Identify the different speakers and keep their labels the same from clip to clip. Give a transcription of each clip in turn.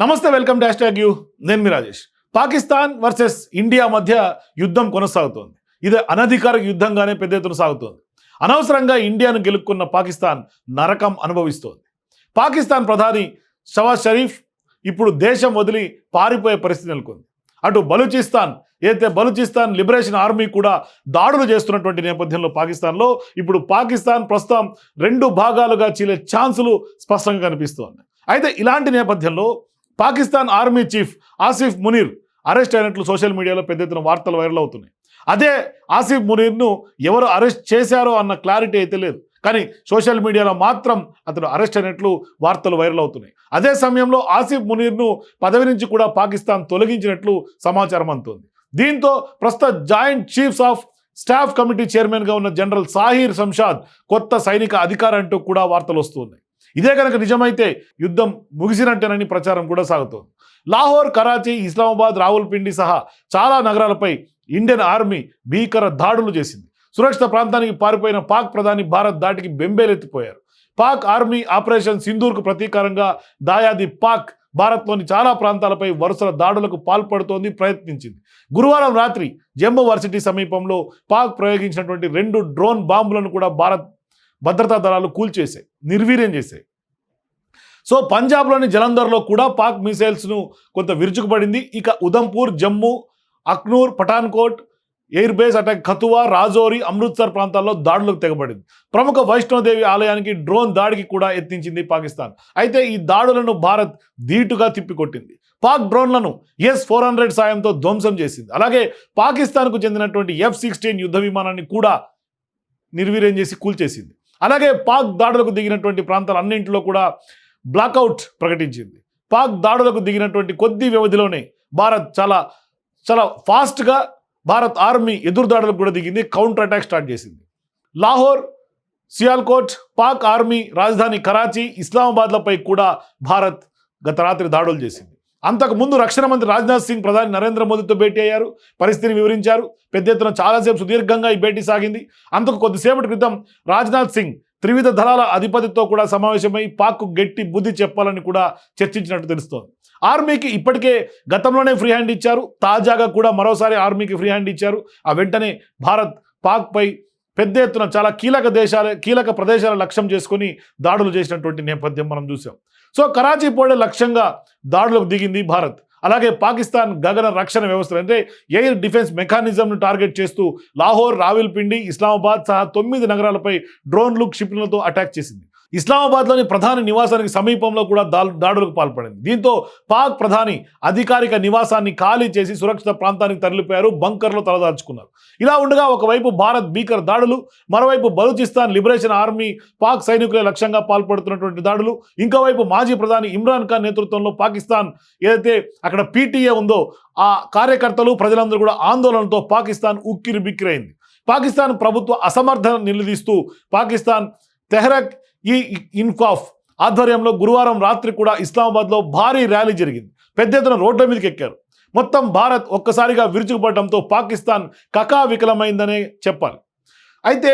Speaker 1: నమస్తే welcome dash tag you. నేను మీ రాజేష్. పాకిస్తాన్ వర్సెస్ ఇండియా మధ్య యుద్ధం కొనసాగుతోంది. ఇది అనధికారిక యుద్ధంగానే పెద్ద ఎత్తున సాగుతోంది. అనవసరంగా ఇండియాను గెలుపుకున్న పాకిస్తాన్ నరకం అనుభవిస్తోంది. పాకిస్తాన్ ప్రధాని షవాజ్ షరీఫ్ ఇప్పుడు దేశం వదిలి పారిపోయే పరిస్థితి నెలకొంది. అటు బలూచిస్తాన్ ఏదైతే బలూచిస్తాన్ లిబరేషన్ ఆర్మీ కూడా దాడులు చేస్తున్నటువంటి నేపథ్యంలో పాకిస్తాన్లో ఇప్పుడు పాకిస్తాన్ ప్రస్తుతం రెండు భాగాలుగా చీలే ఛాన్సులు స్పష్టంగా కనిపిస్తోంది. అయితే ఇలాంటి నేపథ్యంలో Pakistan army chief Asif Munir arrest అయినట్లు సోషల్ మీడియాలో పెద్ద ఎత్తున వార్తలు వైరల్ అవుతున్నాయి. అదే ఆసిఫ్ మునీర్ను ఎవరు అరెస్ట్ చేశారో అన్న క్లారిటీ అయితే లేదు. కానీ సోషల్ మీడియాలో మాత్రం అతడు అరెస్ట్ అయినట్లు వార్తలు వైరల్ అవుతున్నాయి. అదే సమయంలో ఆసిఫ్ మునీర్ను పదవి నుంచి కూడా పాకిస్తాన్ తొలగించినట్లు సమాచారం అందుతోంది. దీంతో ప్రస్తుత joint chiefs of staff committee చైర్మన్గా ఉన్న జనరల్ సాహిర్ శంషాద్ కొత్త సైనిక అధికారి అంటూ కూడా వార్తలు వస్తున్నాయి ఇదే కనుక నిజమైతే యుద్ధం ముగిసినట్టేనని ప్రచారం కూడా సాగుతోంది. లాహోర్ కరాచీ ఇస్లామాబాద్ రావుల్పిండి సహా చాలా నగరాలపై ఇండియన్ ఆర్మీ భీకర దాడులు చేసింది. సురక్షిత ప్రాంతానికి పారిపోయిన పాక్ ప్రధాని భారత్ దాటికి బెంబేలెత్తిపోయారు. పాక్ ఆర్మీ ఆపరేషన్ సింధూర్కు ప్రతీకారంగా దాయాది పాక్ భారత్లోని చాలా ప్రాంతాలపై వరుసల దాడులకు పాల్పడుతోంది ప్రయత్నించింది. గురువారం రాత్రి జమ్మూ వర్సిటీ సమీపంలో పాక్ ప్రయోగించినటువంటి రెండు డ్రోన్ బాంబులను కూడా భారత్ భద్రతా దళాలు కూల్చేశాయి నిర్వీర్యం చేశాయి సో పంజాబ్లోని జలంధర్లో కూడా పాక్ మిసైల్స్ను కొంత విరుచుకుపడింది. ఇక Udhampur Jammu Akhnoor Pathankot air base attack Kathua Rajouri Amritsar ప్రాంతాల్లో దాడులకు తెగబడింది. ప్రముఖ వైష్ణోదేవి ఆలయానికి డ్రోన్ దాడికి కూడా యత్నించింది పాకిస్తాన్. అయితే ఈ దాడులను భారత్ ధీటుగా తిప్పికొట్టింది. పాక్ డ్రోన్లను ఎస్ ఫోర్ హండ్రెడ్ సాయంతో ధ్వంసం చేసింది. అలాగే పాకిస్తాన్కు చెందినటువంటి ఎఫ్ సిక్స్టీన్ యుద్ధ విమానాన్ని కూడా నిర్వీర్యం చేసి కూల్చేసింది. అలాగే పాక్ దాడులకు దిగినటువంటి ప్రాంతాలు అన్నింటిలో కూడా బ్లాక్అవుట్ ప్రకటించింది. పాక్ దాడులకు దిగినటువంటి కొద్ది వ్యవధిలోనే భారత్ చాలా చాలా ఫాస్ట్గా భారత్ ఆర్మీ ఎదురుదాడులకు కూడా దిగింది కౌంటర్ అటాక్ స్టార్ట్ చేసింది. లాహోర్ సియాల్కోట్ పాక్ ఆర్మీ రాజధాని కరాచీ ఇస్లామాబాద్లపై కూడా భారత్ గత రాత్రి దాడులు చేసింది. అంతకుముందు రక్షణ మంత్రి రాజ్నాథ్ సింగ్ ప్రధాని నరేంద్ర మోదీతో భేటీ అయ్యారు. పరిస్థితిని వివరించారు. పెద్ద ఎత్తున చాలాసేపు సుదీర్ఘంగా ఈ భేటీ సాగింది. అంతకు కొద్దిసేపటి క్రితం రాజ్నాథ్ సింగ్ త్రివిధ దళాల అధిపతితో కూడా సమావేశమై పాక్కు గట్టి బుద్ధి చెప్పాలని కూడా చర్చించినట్టు తెలుస్తోంది. ఆర్మీకి ఇప్పటికే గతంలోనే ఫ్రీ హ్యాండ్ ఇచ్చారు. తాజాగా కూడా మరోసారి ఆర్మీకి ఫ్రీ హ్యాండ్ ఇచ్చారు. ఆ వెంటనే భారత్ పాక్పై పెద్ద ఎత్తున చాలా కీలక దేశాల కీలక ప్రదేశాల లక్ష్యం చేసుకొని దాడులు చేసినటువంటి నేపథ్యం మనం చూసాం. సో కరాచీ పోడే లక్ష్యంగా దాడులకు దిగింది భారత్. అలాగే పాకిస్తాన్ గగన రక్షణ వ్యవస్థలు అంటే ఎయిర్ డిఫెన్స్ మెకానిజంను టార్గెట్ చేస్తూ లాహోర్ రావిల్పిండి ఇస్లామాబాద్ సహా తొమ్మిది నగరాలపై డ్రోన్లు క్షిపణులతో అటాక్ చేసింది. ఇస్లామాబాద్లోని ప్రధాని నివాసానికి సమీపంలో కూడా దాడులకు పాల్పడింది. దీంతో పాక్ ప్రధాని అధికారిక నివాసాన్ని ఖాళీ చేసి సురక్షిత ప్రాంతానికి తరలిపోయారు బంకర్లో తలదాల్చుకున్నారు ఇలా ఉండగా ఒకవైపు భారత్ భీకర దాడులు మరోవైపు బలూచిస్తాన్ లిబరేషన్ ఆర్మీ పాక్ సైనికులే లక్ష్యంగా పాల్పడుతున్నటువంటి దాడులు ఇంకోవైపు మాజీ ప్రధాని ఇమ్రాన్ ఖాన్ నేతృత్వంలో పాకిస్తాన్ ఏదైతే అక్కడ పీటీఏ ఉందో ఆ కార్యకర్తలు ప్రజలందరూ కూడా ఆందోళనతో పాకిస్తాన్ ఉక్కిరి బిక్కిరైంది పాకిస్తాన్ ప్రభుత్వ అసమర్థన నిలదీస్తూ పాకిస్తాన్ తెహ్రక్ ఈ ఇన్కాఫ్ ఆధ్వర్యంలో గురువారం రాత్రి కూడా ఇస్లామాబాద్లో భారీ ర్యాలీ జరిగింది. పెద్ద ఎత్తున రోడ్ల మీదకి ఎక్కారు. మొత్తం భారత్ ఒక్కసారిగా విరుచుకుపడడంతో పాకిస్తాన్ కకా వికలమైందనే చెప్పాలి. అయితే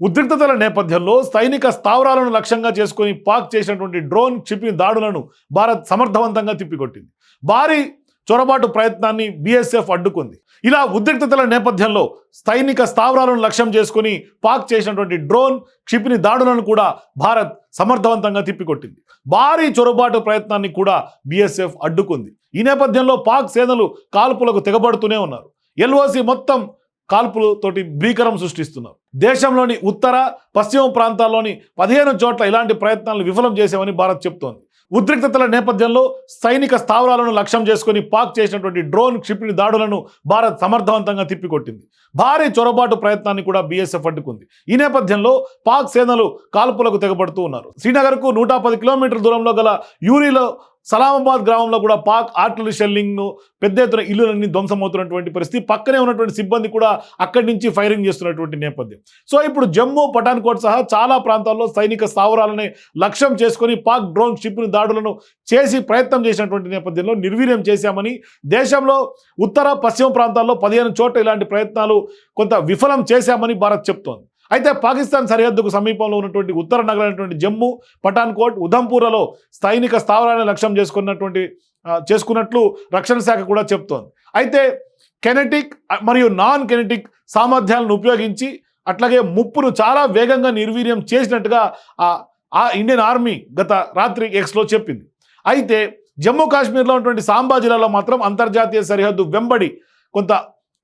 Speaker 1: ఉద్రిక్తతల నేపథ్యంలో సైనిక స్థావరాలను లక్ష్యంగా చేసుకుని పాక్ చేసినటువంటి డ్రోన్ క్షిపణి దాడులను భారత్ సమర్థవంతంగా తిప్పికొట్టింది. భారీ చొరబాటు ప్రయత్నాన్ని బీఎస్ఎఫ్ అడ్డుకుంది. ఇలా ఉద్రిక్తతల నేపథ్యంలో సైనిక స్థావరాలను లక్ష్యం చేసుకుని పాక్ చేసినటువంటి డ్రోన్ క్షిపిని దాడులను కూడా భారత్ సమర్థవంతంగా తిప్పికొట్టింది. భారీ చొరబాటు ప్రయత్నాన్ని కూడా బీఎస్ఎఫ్ అడ్డుకుంది. ఈ నేపథ్యంలో పాక్ సేనలు కాల్పులకు తెగబడుతూనే ఉన్నారు. ఎల్ఓసి మొత్తం కాల్పులతోటి భీకరం సృష్టిస్తున్నారు. దేశంలోని ఉత్తర పశ్చిమ ప్రాంతాల్లోని పదిహేను చోట్ల ఇలాంటి ప్రయత్నాలను విఫలం చేశామని భారత్ చెప్తోంది. ఉద్రిక్తతల నేపథ్యంలో సైనిక స్థావరాలను లక్ష్యం చేసుకుని పాక్ చేసినటువంటి డ్రోన్ క్షిపణి దాడులను భారత్ సమర్థవంతంగా తిప్పికొట్టింది. భారీ చొరబాటు ప్రయత్నాన్ని కూడా బీఎస్ఎఫ్ అడ్డుకుంది. ఈ నేపథ్యంలో పాక్ సేనలు కాల్పులకు తెగబడుతూ ఉన్నారు. శ్రీనగర్కు నూట పది కిలోమీటర్ల దూరంలో గల యూరిలో సలామాబాద్ గ్రామంలో కూడా పాక్ ఆర్టిలరీ షెల్లింగ్ను పెద్ద ఎత్తున ఇల్లులన్నీ ధ్వంసమవుతున్నటువంటి పరిస్థితి. పక్కనే ఉన్నటువంటి సిబ్బంది కూడా అక్కడి నుంచి ఫైరింగ్ చేస్తున్నటువంటి నేపథ్యం. సో ఇప్పుడు జమ్మూ పఠాన్కోట్ సహా చాలా ప్రాంతాల్లో సైనిక స్థావరాలని లక్ష్యం చేసుకొని పాక్ డ్రోన్ షిప్ని దాడులను చేసి ప్రయత్నం చేసినటువంటి నేపథ్యంలో నిర్వీర్యం చేశామని దేశంలో ఉత్తర పశ్చిమ ప్రాంతాల్లో పదిహేను చోట్ల ఇలాంటి ప్రయత్నాలు కొంత విఫలం చేశామని భారత్ చెప్తోంది. అయితే పాకిస్తాన్ సరిహద్దుకు సమీపంలో ఉన్నటువంటి ఉత్తర నగరైనటువంటి జమ్మూ పఠాన్కోట్ ఉధంపూర్లలో సైనిక స్థావరాన్ని లక్ష్యం చేసుకున్నటువంటి చేసుకున్నట్లు రక్షణ శాఖ కూడా చెప్తోంది. అయితే కెనెటిక్ మరియు నాన్ కెనెటిక్ సామర్థ్యాలను ఉపయోగించి అట్లాగే ముప్పును చాలా వేగంగా నిర్వీర్యం చేసినట్టుగా ఆ ఆ ఇండియన్ ఆర్మీ గత రాత్రి ఎక్స్లో చెప్పింది. అయితే జమ్మూ కాశ్మీర్లో ఉన్నటువంటి సాంబా జిల్లాలో మాత్రం అంతర్జాతీయ సరిహద్దు వెంబడి కొంత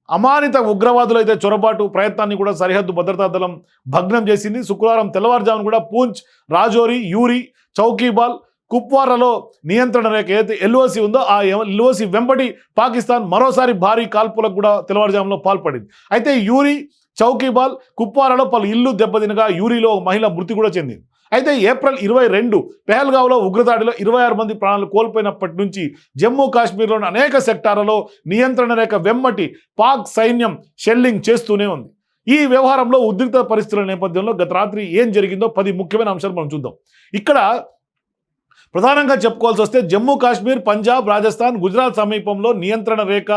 Speaker 1: అమానిత ఉగ్రవాదులు అయితే చొరబాటు ప్రయత్నాన్ని కూడా సరిహద్దు భద్రతా దళం భగ్నం చేసింది. శుక్రవారం తెల్లవారుజామున కూడా పూంచ్ రాజోరి యూరి చౌకీబాల్ కుప్వారాలో నియంత్రణ రేఖ ఏదైతే ఎల్ఓసి ఉందో ఆ ఎల్ఓసి వెంబడి పాకిస్తాన్ మరోసారి భారీ కాల్పులకు కూడా తెల్లవారుజాములో పాల్పడింది. అయితే యూరి చౌకీబాల్ కుప్వారాలో పలు ఇల్లు దెబ్బతినగా యూరిలో మహిళ మృతి కూడా చెందింది. అయితే ఏప్రిల్ ఇరవై రెండు పెహల్గావ్లో ఉగ్రదాడిలో ఇరవై ఆరు మంది ప్రాణాలు కోల్పోయినప్పటి నుంచి జమ్మూ కాశ్మీర్లోని అనేక సెక్టార్లలో నియంత్రణ రేఖ వెమ్మటి పాక్ సైన్యం షెల్లింగ్ చేస్తూనే ఉంది. ఈ వ్యవహారంలో ఉద్రిక్త పరిస్థితుల నేపథ్యంలో గత రాత్రి ఏం జరిగిందో పది ముఖ్యమైన అంశాలు మనం చూద్దాం. ఇక్కడ ప్రధానంగా చెప్పుకోవాల్సి వస్తే జమ్మూ కాశ్మీర్ పంజాబ్ రాజస్థాన్ గుజరాత్ సమీపంలో నియంత్రణ రేఖ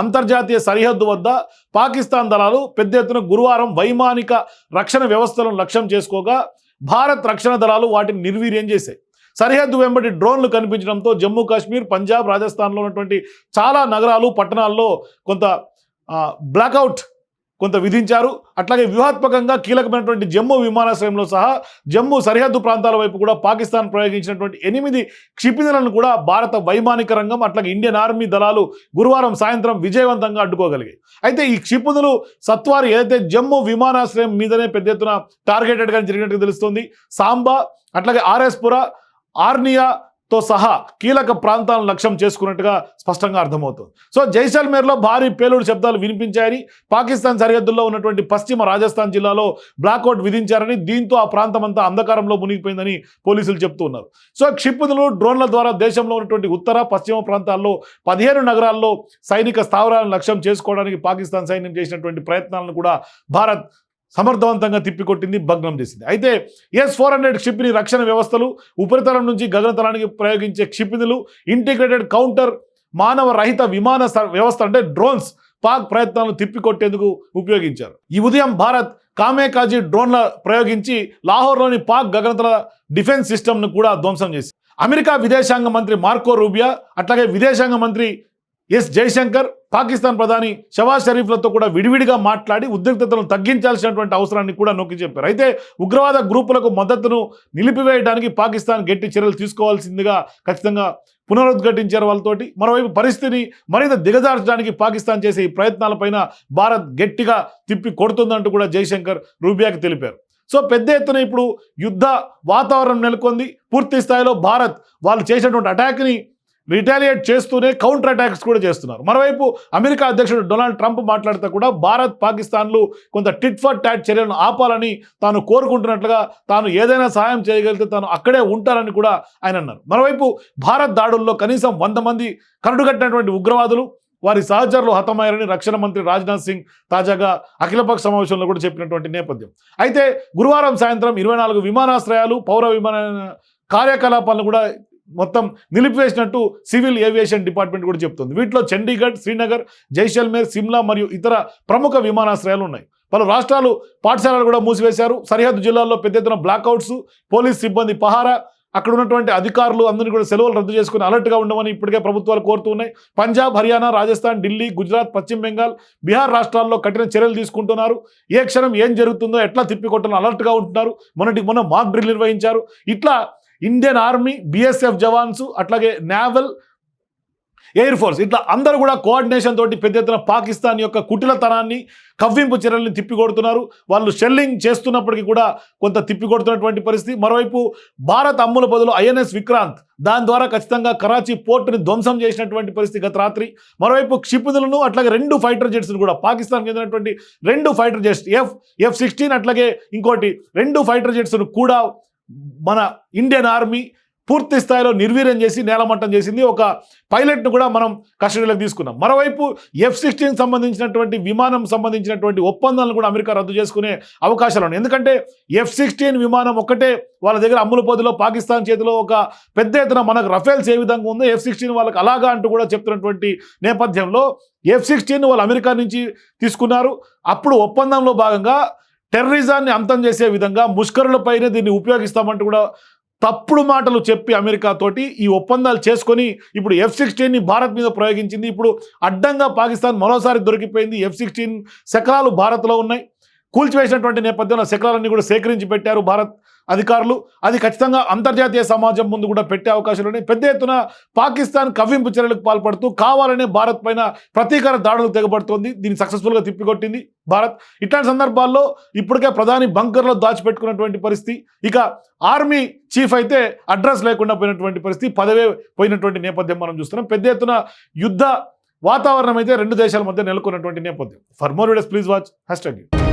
Speaker 1: అంతర్జాతీయ సరిహద్దు వద్ద పాకిస్తాన్ దళాలు పెద్ద ఎత్తున గురువారం వైమానిక రక్షణ వ్యవస్థలను లక్ష్యం చేసుకోగా భారత్ రక్షణ దళాలు వాటిని నిర్వీర్యం చేశాయి. సరిహద్దు వెంబడి డ్రోన్లు కనిపించడంతో జమ్మూ కాశ్మీర్ పంజాబ్ రాజస్థాన్లో ఉన్నటువంటి చాలా నగరాలు పట్టణాల్లో కొంత బ్లాక్అవుట్ కొంత విధించారు. అట్లాగే వ్యూహాత్మకంగా కీలకమైనటువంటి జమ్మూ విమానాశ్రయంలో సహా జమ్మూ సరిహద్దు ప్రాంతాల వైపు కూడా పాకిస్తాన్ ప్రయోగించినటువంటి ఎనిమిది క్షిపణులను కూడా భారత వైమానిక రంగం అట్లాగే ఇండియన్ ఆర్మీ దళాలు గురువారం సాయంత్రం విజయవంతంగా అడ్డుకోగలిగాయి. అయితే ఈ క్షిపణులు సత్వారి ఏదైతే జమ్మూ విమానాశ్రయం మీదనే పెద్ద ఎత్తున టార్గెటెడ్గా జరిగినట్టు తెలుస్తుంది. సాంబా అట్లాగే ఆర్ఎస్పుర తో సహా కీలక ప్రాంతాలను లక్ష్యం చేసుకున్నట్టుగా స్పష్టంగా అర్థమవుతుంది. సో జైసల్మేర్లో భారీ పేలుడు శబ్దాలు వినిపించాయని పాకిస్తాన్ సరిహద్దుల్లో ఉన్నటువంటి పశ్చిమ రాజస్థాన్ జిల్లాలో బ్లాక్అవుట్ విధించారని దీంతో ఆ ప్రాంతం అంతా అంధకారంలో మునిగిపోయిందని పోలీసులు చెప్తున్నారు సో క్షిపణులు డ్రోన్ల ద్వారా దేశంలో ఉన్నటువంటి ఉత్తర పశ్చిమ ప్రాంతాల్లో పదిహేను నగరాల్లో సైనిక స్థావరాలను లక్ష్యం చేసుకోవడానికి పాకిస్తాన్ సైన్యం చేసినటువంటి ప్రయత్నాలను కూడా భారత్ సమర్థవంతంగా తిప్పికొట్టింది భగ్నం చేసింది. అయితే ఎస్ ఫోర్ హండ్రెడ్ క్షిపణి రక్షణ వ్యవస్థలు ఉపరితలం నుంచి గగనతలానికి ప్రయోగించే క్షిపణులు ఇంటిగ్రేటెడ్ కౌంటర్ మానవ రహిత విమాన వ్యవస్థ అంటే డ్రోన్స్ పాక్ ప్రయత్నాలను తిప్పికొట్టేందుకు ఉపయోగించారు. ఈ ఉదయం భారత్ కామేకాజీ డ్రోన్ల ప్రయోగించి లాహోర్లోని పాక్ గగనతల డిఫెన్స్ సిస్టమ్ను కూడా ధ్వంసం చేసింది. అమెరికా విదేశాంగ మంత్రి మార్కో రూబియా అట్లాగే విదేశాంగ మంత్రి ఎస్ జయశంకర్ పాకిస్తాన్ ప్రధాని షవాజ్ షరీఫ్లతో కూడా విడివిడిగా మాట్లాడి ఉద్రిక్తతను తగ్గించాల్సినటువంటి అవసరాన్ని కూడా నొక్కి చెప్పారు. అయితే ఉగ్రవాద గ్రూపులకు మద్దతును నిలిపివేయడానికి పాకిస్తాన్ గట్టి చర్యలు తీసుకోవాల్సిందిగా ఖచ్చితంగా పునరుద్ఘటించారు వాళ్ళతోటి. మరోవైపు పరిస్థితిని మరింత దిగజార్చడానికి పాకిస్తాన్ చేసే ఈ ప్రయత్నాలపైన భారత్ గట్టిగా తిప్పి కొడుతుందంటూ కూడా జైశంకర్ రూబియాకి తెలిపారు. సో పెద్ద ఎత్తున ఇప్పుడు యుద్ధ వాతావరణం నెలకొంది. పూర్తి స్థాయిలో భారత్ వాళ్ళు చేసినటువంటి అటాక్ని రిటాలియేట్ చేస్తూనే కౌంటర్ అటాక్స్ కూడా చేస్తున్నారు. మరోవైపు అమెరికా అధ్యక్షుడు డొనాల్డ్ ట్రంప్ మాట్లాడితే కూడా భారత్ పాకిస్తాన్లు కొంత టిట్ ఫర్ టాట్ చర్యలను ఆపాలని తాను కోరుకుంటున్నట్లుగా తాను ఏదైనా సహాయం చేయగలిగితే తాను అక్కడే ఉంటారని కూడా ఆయన అన్నారు. మరోవైపు భారత్ దాడుల్లో కనీసం వంద మంది కరడుగట్టినటువంటి ఉగ్రవాదులు వారి సహచరులు హతమయ్యారని రక్షణ మంత్రి రాజ్నాథ్ సింగ్ తాజాగా అఖిలపక్ష సమావేశంలో కూడా చెప్పినటువంటి నేపథ్యం. అయితే గురువారం సాయంత్రం ఇరవై నాలుగు విమానాశ్రయాలు పౌర విమాన కార్యకలాపాలను కూడా మొత్తం నిలిపివేసినట్టు సివిల్ ఏవియేషన్ డిపార్ట్మెంట్ కూడా చెప్తుంది. వీటిలో చండీగఢ్ శ్రీనగర్ జైసల్మేర్ సిమ్లా మరియు ఇతర ప్రముఖ విమానాశ్రయాలు ఉన్నాయి. పలు రాష్ట్రాలు పాఠశాలలు కూడా మూసివేశారు. సరిహద్దు జిల్లాల్లో పెద్ద ఎత్తున బ్లాక్అవుట్స్ పోలీస్ సిబ్బంది పహారా అక్కడ ఉన్నటువంటి అధికారులు అందరినీ కూడా సెలవులు రద్దు చేసుకుని అలర్ట్గా ఉండమని ఇప్పటికే ప్రభుత్వాలు కోరుతున్నాయి పంజాబ్ హర్యానా రాజస్థాన్ ఢిల్లీ గుజరాత్ పశ్చిమ బెంగాల్ బీహార్ రాష్ట్రాల్లో కఠిన చర్యలు తీసుకుంటున్నారు. ఏ క్షణం ఏం జరుగుతుందో ఎట్లా తిప్పికొట్టాలో అలర్ట్గా ఉంటున్నారు. మొన్నటి మొన్న మాక్ డ్రిల్ నిర్వహించారు. ఇట్లా ఇండియన్ ఆర్మీ బిఎస్ఎఫ్ జవాన్స్ అట్లాగే నేవల్ ఎయిర్ ఫోర్స్ ఇట్లా అందరూ కూడా కోఆర్డినేషన్ తోటి పెద్ద ఎత్తున పాకిస్తాన్ యొక్క కుటిలతనాన్ని కవ్వింపు చర్యల్ని తిప్పికొడుతున్నారు. వాళ్ళు షెల్లింగ్ చేస్తున్నప్పటికీ కూడా కొంత తిప్పికొడుతున్నటువంటి పరిస్థితి. మరోవైపు భారత్ అమ్ముల బదులు ఐఎన్ఎస్ విక్రాంత్ దాని ద్వారా ఖచ్చితంగా కరాచీ పోర్టుని ధ్వంసం చేసినటువంటి పరిస్థితి గత రాత్రి. మరోవైపు క్షిపణులను అట్లాగే రెండు ఫైటర్ జెట్స్ను కూడా పాకిస్తాన్ చెందినటువంటి రెండు fighter jets F F sixteen అట్లాగే ఇంకోటి రెండు ఫైటర్ జెట్స్ను కూడా మన ఇండియన్ ఆర్మీ పూర్తి స్థాయిలో నిర్వీర్యం చేసి నేలమట్టం చేసింది. ఒక పైలట్ను కూడా మనం కస్టడీలోకి తీసుకున్నాం. మరోవైపు ఎఫ్ సిక్స్టీన్ సంబంధించినటువంటి విమానం సంబంధించినటువంటి ఒప్పందాలను కూడా అమెరికా రద్దు చేసుకునే అవకాశాలు ఉన్నాయి. ఎందుకంటే ఎఫ్ సిక్స్టీన్ విమానం ఒక్కటే వాళ్ళ దగ్గర అమ్ముల పొదిలో పాకిస్తాన్ చేతిలో ఒక పెద్ద ఎత్తున మనకు రఫేల్స్ ఏ విధంగా ఉందో ఎఫ్ సిక్స్టీన్ వాళ్ళకి అలాగా అంటూ కూడా చెప్తున్నటువంటి నేపథ్యంలో ఎఫ్ సిక్స్టీన్ వాళ్ళు అమెరికా నుంచి తీసుకున్నారు. అప్పుడు ఒప్పందంలో భాగంగా టెర్రరిజాన్ని అంతం చేసే విధంగా ముష్కరులపైనే దీన్ని ఉపయోగిస్తామంటూ కూడా తప్పుడు మాటలు చెప్పి అమెరికా తోటి ఈ ఒప్పందాలు చేసుకొని ఇప్పుడు ఎఫ్ సిక్స్టీన్ని భారత్ మీద ప్రయోగించింది. ఇప్పుడు అడ్డంగా పాకిస్తాన్ మరోసారి దొరికిపోయింది. ఎఫ్ సిక్స్టీన్ శకలాలు భారత్లో ఉన్నాయి. కూల్చివేసినటువంటి నేపథ్యంలో శకలాలన్నీ కూడా సేకరించి పెట్టారు భారత్ అధికారులు. అది ఖచ్చితంగా అంతర్జాతీయ సమాజం ముందు కూడా పెట్టే అవకాశాలు ఉన్నాయి. పెద్ద ఎత్తున పాకిస్తాన్ కవ్వింపు చర్యలకు పాల్పడుతూ కావాలనే భారత్ పైన ప్రతీకార దాడులు తెగబడుతోంది. దీన్ని సక్సెస్ఫుల్గా తిప్పికొట్టింది భారత్. ఇట్లాంటి సందర్భాల్లో ఇప్పటికే ప్రధాని బంకర్లో దాచిపెట్టుకున్నటువంటి పరిస్థితి. ఇక ఆర్మీ చీఫ్ అయితే అడ్రస్ లేకుండా పోయినటువంటి పరిస్థితి. పదవే పోయినటువంటి నేపథ్యం మనం చూస్తున్నాం. పెద్ద ఎత్తున యుద్ధ వాతావరణం అయితే రెండు దేశాల మధ్య నెలకొన్నటువంటి నేపథ్యం. For more videos please watch hash tag